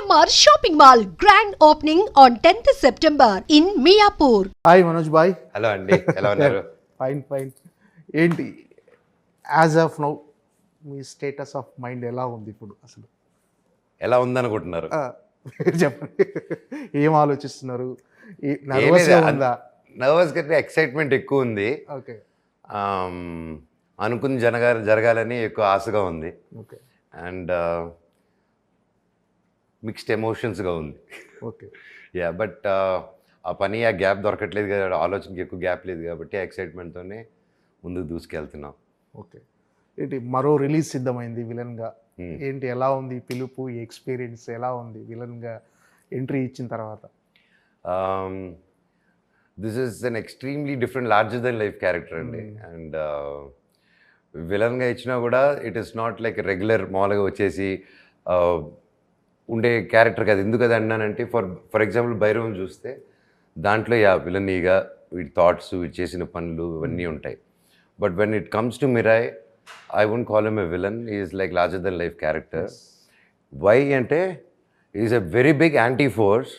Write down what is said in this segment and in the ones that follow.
CMR shopping mall grand opening on 10th September in Miyapur hi Manoj bye hello అండి ఎలా ఉన్నారు fine fine ఏంటి? As of now మీ status of mind ఎలా ఉంది ఇప్పుడు అసలు? ఎలా ఉందనుకుంటున్నారు? ఆ, చెప్పండి. ఏం ఆలోచిస్తున్నారు? నర్వస్గా ఉందా? నర్వస్ కంటే ఎక్సైట్మెంట్ ఎక్కువ ఉంది. ఓకే అనుకుని జరగా జరగాలని ఎక్కువ ఆశగా ఉంది. ఓకే అండ్ మిక్స్డ్ ఎమోషన్స్గా ఉంది. ఓకే. యా బట్ ఆ పని ఆ గ్యాప్ దొరకట్లేదు కదా ఆలోచనకి ఎక్కువ గ్యాప్ లేదు కాబట్టి ఆ ఎక్సైట్మెంట్తోనే ముందుకు దూసుకెళ్తున్నాం. ఓకే. ఏంటి మరో రిలీజ్ సిద్ధమైంది విలన్గా. ఏంటి ఎలా ఉంది పిలుపు ఎక్స్పీరియన్స్ ఎలా ఉంది విలన్గా ఎంట్రీ ఇచ్చిన తర్వాత? This is an extremely different larger than life character అండి. అండ్ విలన్గా ఇచ్చినా కూడా it is not like regular మామూలుగా వచ్చేసి uh, ఉండే క్యారెక్టర్ కాదు ఎందుకు అది అన్నానంటే ఫర్ ఫర్ ఎగ్జాంపుల్ భైరవం చూస్తే దాంట్లో యా విలనీగా వీటి థాట్స్ వీటి చేసిన పనులు ఇవన్నీ ఉంటాయి. But when it comes to Mirai I won't call em a villain is like larger than life character why అంటే is a very big anti force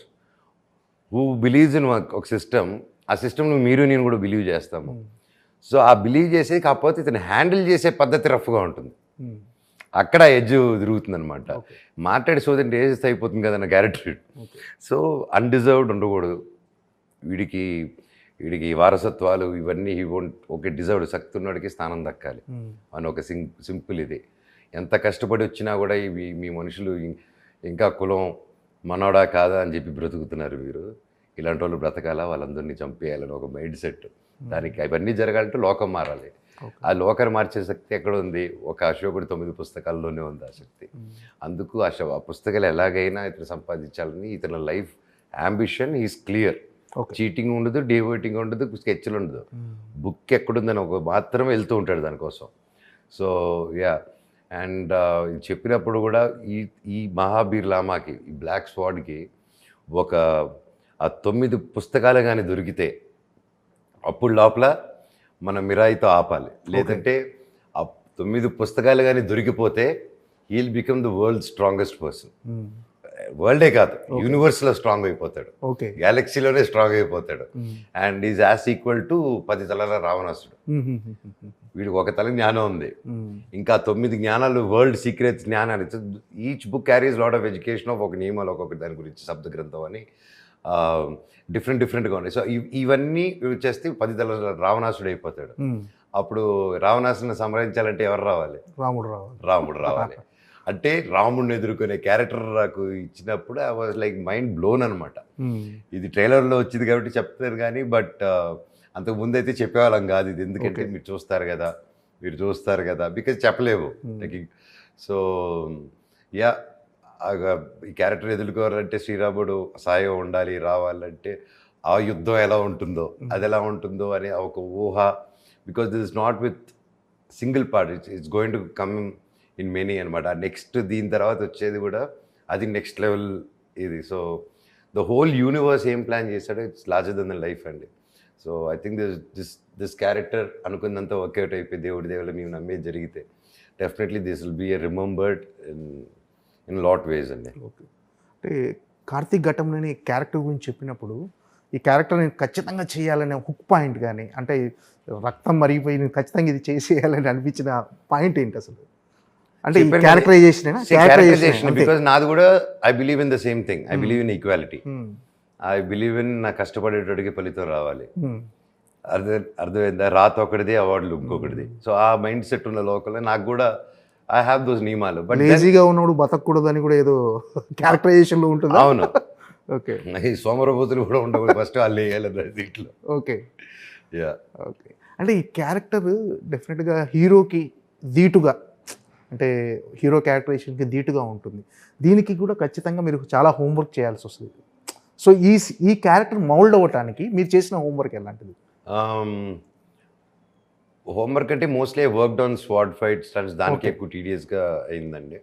who believes in ఒక సిస్టమ్ ఆ సిస్టమ్ను మీరు నేను కూడా బిలీవ్ చేస్తాము. సో ఆ believe చేసేది కాకపోతే ఇతను హ్యాండిల్ చేసే పద్ధతి రఫ్గా ఉంటుంది. Hmm. అక్కడ ఎడ్జ్ తిరుగుతుంది అనమాట మాట్లాడి సోదంటే ఏజెస్ అయిపోతుంది కదా నా క్యారెక్టర్ సో అన్డిజర్వ్డ్ ఉండకూడదు. వీడికి వీడికి వారసత్వాలు ఇవన్నీ ఓకే డిజర్వ్డ్ శక్తి ఉన్నవాడికి స్థానం దక్కాలి. Hmm. అని ఒక సింగ్ సింపుల్ ఇది. ఎంత కష్టపడి వచ్చినా కూడా ఇవి మీ మనుషులు ఇంకా కులం మనోడా కాదా అని చెప్పి బ్రతుకుతున్నారు మీరు ఇలాంటి వాళ్ళు బ్రతకాలా? వాళ్ళందరినీ చంపేయాలని ఒక మైండ్ సెట్ దానికి అవన్నీ జరగాలంటే లోకం మారాలి. ఆ లోకం మార్చే శక్తి ఎక్కడ ఉంది ఒక అశోకుడి తొమ్మిది పుస్తకాల్లోనే ఉంది ఆ శక్తి. అందుకు ఆ ఆ పుస్తకాలు ఎలాగైనా ఇతను సంపాదించాలని ఇతని life ambition is clear. Cheating ఉండదు డివోటింగ్ ఉండదు స్కెచ్లు ఉండదు. బుక్ ఎక్కడుందని ఒక మాత్రమే వెళ్తూ ఉంటాడు దానికోసం. So yeah. అండ్ చెప్పినప్పుడు కూడా ఈ ఈ మహాబీర్ లామాకి ఈ బ్లాక్ స్వాడ్కి ఒక ఆ తొమ్మిది పుస్తకాలు కానీ దొరికితే అప్పుడు లోపల మన మిరాయితో ఆపాలి. లేదంటే ఆ తొమ్మిది పుస్తకాలు కానీ దొరికిపోతే he'll become the world strongest person. వరల్డే కాదు యూనివర్స్లో స్ట్రాంగ్ అయిపోతాడు. ఓకే. గ్యాలక్సీలోనే స్ట్రాంగ్ అయిపోతాడు. And is as equal to పది తలల రావణాసుడు. వీడికి ఒక తల జ్ఞానం ఉంది. ఇంకా తొమ్మిది జ్ఞానాలు world secrets జ్ఞానాలు. Each book carries lot of education of ఒక నియమాలు ఒక్కొక్క దాని గురించి శబ్ద గ్రంథం అని. డిఫరెంట్ డిఫరెంట్గా ఉన్నాయి. సో ఇవన్నీ వచ్చేస్తే పది తల రావణాసుడు అయిపోతాడు. అప్పుడు రావణాసుని సంహరించాలంటే ఎవరు రావాలి? రాముడు రావాలి. రాముడు రావాలి. అంటే రాముడిని ఎదుర్కొనే క్యారెక్టర్ నాకు ఇచ్చినప్పుడు I was like mind blown అనమాట Hmm. ఇది ట్రైలర్లో వచ్చింది కాబట్టి చెప్తారు కానీ బట్ అంతకు ముందు అయితే చెప్పేవాళ్ళం కాదు ఇది. ఎందుకంటే మీరు చూస్తారు కదా మీరు చూస్తారు కదా బికాజ్ చెప్పలేవు. సో యా ఈ క్యారెక్టర్ ఎదుర్కోవాలంటే శ్రీరాముడు సాయం ఉండాలి రావాలంటే ఆ యుద్ధం ఎలా ఉంటుందో అది ఎలా ఉంటుందో అనే ఒక ఊహ. Because this is not with single part it's it's going to come in many అనమాట నెక్స్ట్ దీని తర్వాత వచ్చేది కూడా అది నెక్స్ట్ లెవెల్ ఇది. సో ద హోల్ యూనివర్స్ ఏం ప్లాన్ చేశాడో it's larger than the life అండి. So I think this this this character అనుకున్నంత వర్కౌట్ అయిపోయి దేవుడి దేవుళ్ళు మేము నమ్మేది జరిగితే definitely this will be a remembered in lot ways అండి. ఓకే. అంటే కార్తీక్ ఘటంలోని క్యారెక్టర్ గురించి చెప్పినప్పుడు ఈ క్యారెక్టర్ నేను ఖచ్చితంగా చేయాలనే హుక్ పాయింట్ కానీ అంటే రక్తం మరిగిపోయి నేను ఖచ్చితంగా ఇది చేసేయాలని అనిపించిన పాయింట్ ఏంటి అసలు? అంటే క్యారెక్టరైజేషన్ క్యారెక్టరైజేషన్ నాది కూడా I believe in the same thing I believe in equality I believe in నా కష్టపడేటోడికి ఫలితం రావాలి. అర్థం అర్థమైందా? రాత ఒకటిది అవార్డులు ఇంకొకటిది సో ఆ మైండ్ సెట్ ఉన్న లోకల్ నాకు కూడా ఐ హ్యావ్ దోస్ నియమాలు బట్ లేజీగా ఉన్నప్పుడు బతకూడదు అని కూడా ఏదో క్యారెక్టరైజేషన్లో ఉంటుంది? అవును. ఓకే ఈ సోమరభూతులు కూడా ఉండకూడదు ఫస్ట్ వాళ్ళు వేయాలి దీంట్లో. ఓకే యా ఓకే అంటే ఈ క్యారెక్టర్ డెఫినెట్గా హీరోకి ధీటుగా అంటే హీరో క్యారెక్టరైజేషన్కి ధీటుగా ఉంటుంది. దీనికి కూడా ఖచ్చితంగా మీరు చాలా హోంవర్క్ చేయాల్సి వస్తుంది. సో ఈ ఈ క్యారెక్టర్ మౌల్డ్ అవ్వటానికి మీరు చేసిన హోంవర్క్ ఎలాంటిది? హోంవర్క్ అంటే mostly work on sword fight stunts దానికి ఎక్కువ టీడియస్గా అయిందండి.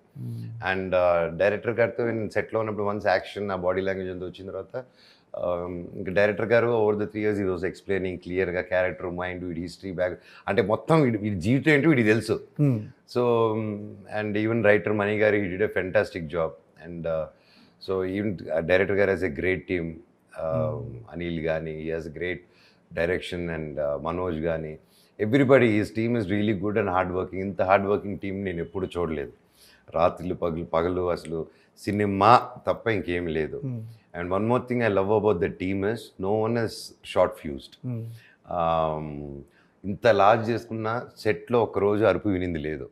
అండ్ డైరెక్టర్ గారితో నేను సెట్లో ఉన్నప్పుడు వన్స్ యాక్షన్ ఆ బాడీ లాంగ్వేజ్ అంతా వచ్చిన తర్వాత ఇంకా డైరెక్టర్ గారు ఓవర్ ద త్రీ ఇయర్స్ ఈ రోజు ఎక్స్ప్లెయినింగ్ క్లియర్గా క్యారెక్టర్ మైండ్ వీడి హిస్టరీ బ్యాక్ అంటే మొత్తం వీడి వీడి జీవితం ఏంటో వీడికి తెలుసు. So and even writer Mani గారు he did a fantastic job and so even director గారు as a great team Anil కానీ has great direction and Manoj కానీ everybody is team is really good and hard working ఇంత hard working team నేను ఎప్పుడు చూడలేదు. రాత్రులు పగలు పగలు అసలు సినిమా తప్ప ఇంకేం లేదు. And one more thing I love about the team is no one is short fused ఇంత లార్జ్ చేసుకున్న సెట్లో ఒక రోజు అరుపు వినింది లేదు.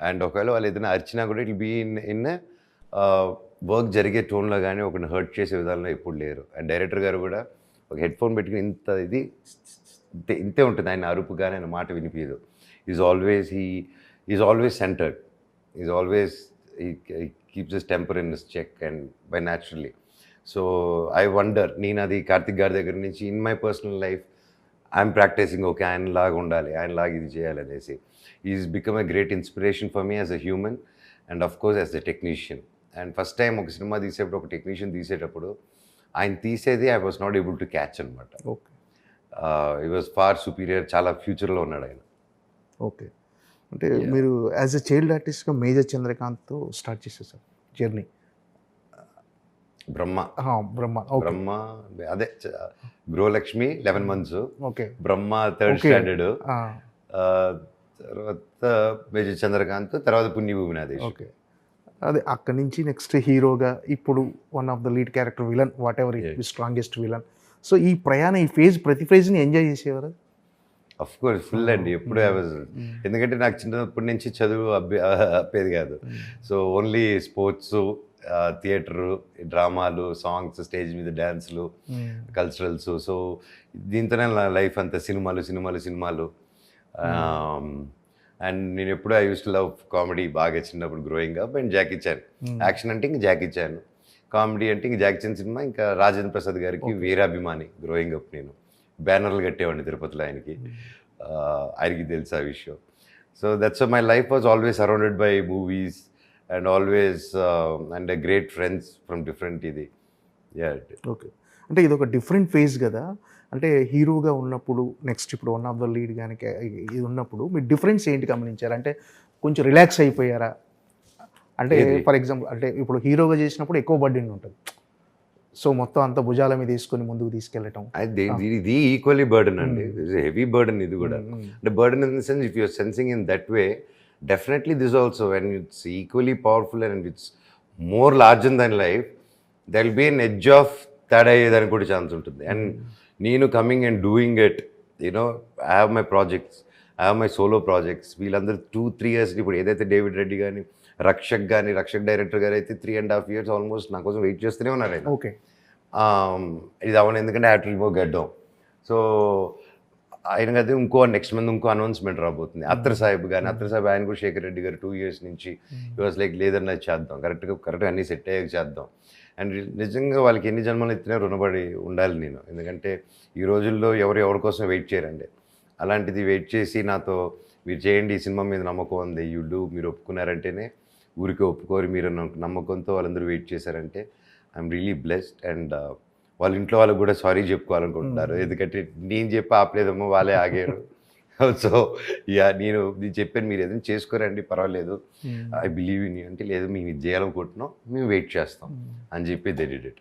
అండ్ ఒకవేళ వాళ్ళు ఏదైనా అరిచినా కూడా it be in in work జరిగే టోన్లో కానీ ఒకరిని హర్ట్ చేసే విధానంలో ఎప్పుడు లేరు. అండ్ డైరెక్టర్ గారు కూడా ఒక హెడ్ ఫోన్ పెట్టుకుని ఇంత ఇది ఇంతే ఇంతే ఉంటుంది. ఆయన అరుపు కానీ ఆయన మాట వినిపించదు is always he is always centered is always keeps is temper in is check and by naturally so I wonder నేను అది కార్తిక్ గారి దగ్గర నుంచి in my personal life I'm practicing okay ఆయన లాగా ఉండాలి ఆయన లాగా ఇది చేయాలి అనేసి. Is become a great inspiration for me as a human and of course as a technician and first time ఒక సినిమా తీసేటప్పుడు ఒక టెక్నీషియన్ తీసేటప్పుడు ఆయన తీసేది I was not able to catch అనమాట okay he was far superior చాలా ఫ్యూచర్లో ఉన్నాడు ఆయన. ఓకే అంటే మీరు యాజ్ ఎ చైల్డ్ ఆర్టిస్ట్గా మేజర్ చంద్రకాంత్తో స్టార్ట్ చేసేసారు జర్నీ బ్రహ్మ. బ్రహ్మ. బ్రహ్మ అదే Gruhalakshmi eleven months okay Brahma third. Standard తర్వాత మేజర్ చంద్రకాంత్ తర్వాత పుణ్యభూమి నాదేశ్. ఓకే అదే అక్కడి నుంచి నెక్స్ట్ హీరోగా ఇప్పుడు one of the lead character villain whatever. Strongest villain so ఈ ప్రయాణం ఈ ఫేజ్ ప్రతి ఫేజ్ని ఎంజాయ్ చేసేవారు? అఫ్ కోర్స్ ఫుల్ అండి ఎప్పుడు ఎందుకంటే నాకు చిన్నప్పటి నుంచి చదువు అబ్బే అప్పేది కాదు. సో ఓన్లీ స్పోర్ట్స్ థియేటరు డ్రామాలు సాంగ్స్ స్టేజ్ మీద డ్యాన్స్లు కల్చరల్స్ సో దీంతోనే నా లైఫ్ అంతా సినిమాలు సినిమాలు సినిమాలు. అండ్ నేను ఎప్పుడు I use to love comedy బాగా చిన్నప్పుడు growing up and Jackie Chan action అంటే ఇంక జాకీ చాన్ కామెడీ అంటే ఇంక జాకీ చాన్ సినిమా ఇంకా రాజేంద్ర ప్రసాద్ గారికి వీరాభిమాని గ్రోయింగ్ అప్ నేను. బ్యానర్లు కట్టేవాడిని తిరుపతిలో ఆయనకి. ఆయనకి తెలుసు ఆ విషయం. So that's my life was always surrounded by movies and always and great friends from different ఇది. ఓకే. అంటే ఇది ఒక డిఫరెంట్ ఫేజ్ కదా. అంటే హీరోగా ఉన్నప్పుడు నెక్స్ట్ ఇప్పుడు వన్ ఆఫ్ ద లీడ్ కానీ ఇది ఉన్నప్పుడు మీరు డిఫరెన్స్ ఏంటి గమనించారు? అంటే కొంచెం రిలాక్స్ అయిపోయారా? అంటే? ఫర్ ఎగ్జాంపుల్ అంటే ఇప్పుడు హీరోగా చేసినప్పుడు ఎక్కువ బడ్డీని ఉంటుంది. సో మొత్తం అంత భుజాల మీద తీసుకొని ముందుకు తీసుకెళ్ళటం. ఇది ఈక్వల్లీ బర్డన్ అండి. హెవీ బర్డన్ ఇది కూడా. Mm. అంటే burden in the sense if you're sensing in that way definitely this also when it's equally powerful and it's more larger than life there will be an edge of తేడా అయ్యేదానికి కూడా chance ఉంటుంది. And నేను coming and doing it you know I have my projects I have my solo projects వీళ్ళందరూ two three years ఇప్పుడు ఏదైతే David Reddy కానీ రక్షక్ కానీ రక్షక్ డైరెక్టర్ గారు అయితే three and half years almost నా కోసం వెయిట్ చేస్తూనే ఉన్నారు ఆయన. ఓకే. ఇది అవను ఎందుకంటే రిమూవ్ గడ్డం. సో ఆయన కదా ఇంకో నెక్స్ట్ మంత్ ఇంకో అనౌన్స్మెంట్ రాబోతుంది. అత్తర్ సాహిబ్ కానీ అత్తర్ సాహిబ్ ఆయన కూడా శేఖర్ రెడ్డి గారు టూ ఇయర్స్ నుంచి వాజ్ లైక్ లేదన్నా చేద్దాం. కరెక్ట్గా కరెక్ట్గా అన్నీ సెట్ అయ్యాక చేద్దాం. అండ్ నిజంగా వాళ్ళకి ఎన్ని జన్మలు ఎత్తినా రుణపడి ఉండాలి నేను. ఎందుకంటే ఈ రోజుల్లో ఎవరు ఎవరి కోసం వెయిట్ చేయరండి. అలాంటిది వెయిట్ చేసి నాతో మీరు చేయండి ఈ సినిమా మీద నమ్మకం ఉంది. యూ డూ మీరు ఒప్పుకున్నారంటేనే ఊరికే ఒప్పుకోరు మీరు నమ్మ- నమ్మకంతో వాళ్ళందరూ వెయిట్ చేశారంటే ఐఎమ్ రియలీ బ్లెస్డ్ అండ్ వాళ్ళ ఇంట్లో వాళ్ళకి కూడా సారీ చెప్పుకోవాలనుకుంటున్నారు. ఎందుకంటే నేను చెప్పి ఆపలేదమ్మో వాళ్ళే ఆగారు. సో యా నేను నేను చెప్పాను మీరు ఏదైనా చేసుకోరండి పర్వాలేదు. ఐ బిలీవ్ ఇన్ యూ అంటే లేదు మేము ఇది చేయాలనుకుంటున్నాం మేము వెయిట్ చేస్తాం అని చెప్పి దే డిడ్ ఇట్